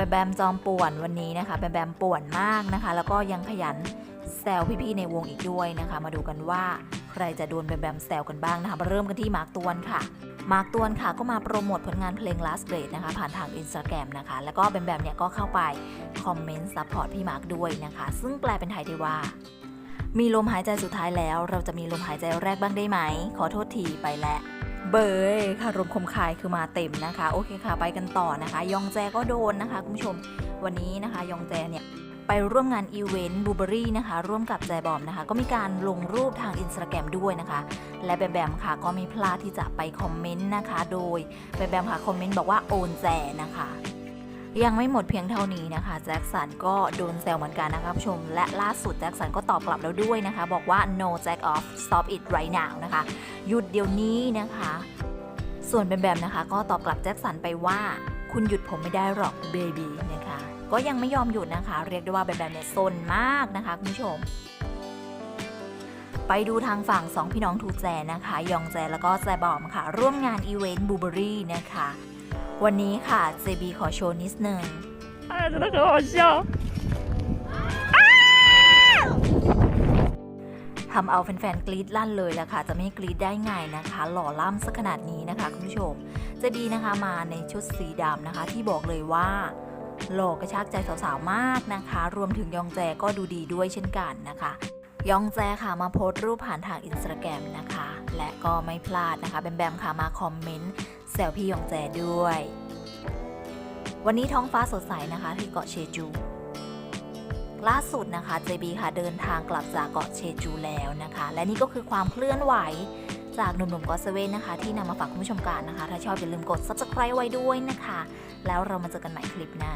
บมแบมจอมป่วนวันนี้นะคะแบมแบมป่วนมากนะคะ แล้วก็ยังขยันแซวพี่ๆในวงอีกด้วยนะคะ มาดูกันว่าใครจะโดนแบมแบมแซวกันบ้างนะคะมาเริ่มกันที่มาร์กตวนค่ะมาร์กตวนค่ะก็มาโปรโมทผลงานเพลง Last Grade นะคะ ผ่านทาง Instagram นะคะ แล้วก็แบมแบมเนี่ยก็เข้าไปคอมเมนต์ซัพพอร์ตพี่มาร์กด้วยนะคะ ซึ่งแปลเป็นไทยได้ว่า มีลมหายใจสุดท้ายแล้ว เราจะมีลมหายใจแรกบ้างได้ไหม ขอโทษทีไปแล้ว เบยค่ะรวมคมคายคือมาเต็มนะคะ โอเคค่ะ ไปกันต่อนะคะ ยองแจก็โดนนะคะ คุณผู้ชมวันนี้นะคะ ยองแจเนี่ยไปร่วมงานอีเวนต์บูเบอรี่นะคะร่วมกับแจบอมนะคะ ก็มีการลงรูปทางอินสตาแกรมด้วยนะคะ และแบมแบมค่ะก็ไม่พลาดที่จะไปคอมเมนต์นะคะ โดยแบมแบมค่ะคอมเมนต์บอกว่าโอนแจนะคะ ยังไม่หมดเพียงเท่านี้นะคะ แจ็คสันก็โดนแซวเหมือนกันนะคะผู้ชม และล่าสุดแจ็คสันก็ตอบกลับแล้วด้วยนะคะ บอกว่า no jack off stop it right now นะคะ หยุดเดี๋ยวนี้นะคะ ส่วนแบมแบมนะคะ ก็ตอบกลับแจ็คสันไปว่า คุณหยุดผมไม่ได้หรอกเบบีนะคะ ก็ยังไม่ยอมหยุดนะคะ เรียกได้ว่าแบมแบมเนี่ยซนมากนะคะคุณผู้ชมไปดูทางฝั่งสองพี่น้องทูแจนะคะ ยองแจแล้วก็แจบอมค่ะ ร่วมงานอีเวนต์บูเบอรี่นะคะ วันนี้ค่ะ JB ขอโชว์นิดนึง 哎呀，真的很好笑。 ทำเอาแฟนๆ กรี๊ดลั่นเลยละค่ะ จะไม่กรี๊ดได้ไงนะคะ หล่อล่ำสักขนาดนี้นะคะคุณผู้ชม เจบีนะคะมาในชุดสีดำนะคะ ที่บอกเลยว่า หล่อกระชากใจสาวๆ มากนะคะ รวมถึงยองแจก็ดูดีด้วยเช่นกันนะคะ ยองแจค่ะมาโพสต์รูปผ่านทางอินสตาแกรมนะคะ และก็ไม่พลาดนะคะแบมแบมค่ะมาคอมเมนต์แซวพี่ยองแจด้วย วันนี้ท้องฟ้าสดใสนะคะที่เกาะเชจูล่าสุดนะคะ JB ค่ะเดินทางกลับจากเกาะเชจูแล้วนะคะ และนี่ก็คือความเคลื่อนไหวจากหนุ่มๆก็เซเว่นนะคะ ที่นำมาฝากคุณผู้ชมกันนะคะ ถ้าชอบอย่าลืมกด subscribe ไว้ด้วยนะคะ แล้วเรามาเจอกันใหม่คลิปหน้า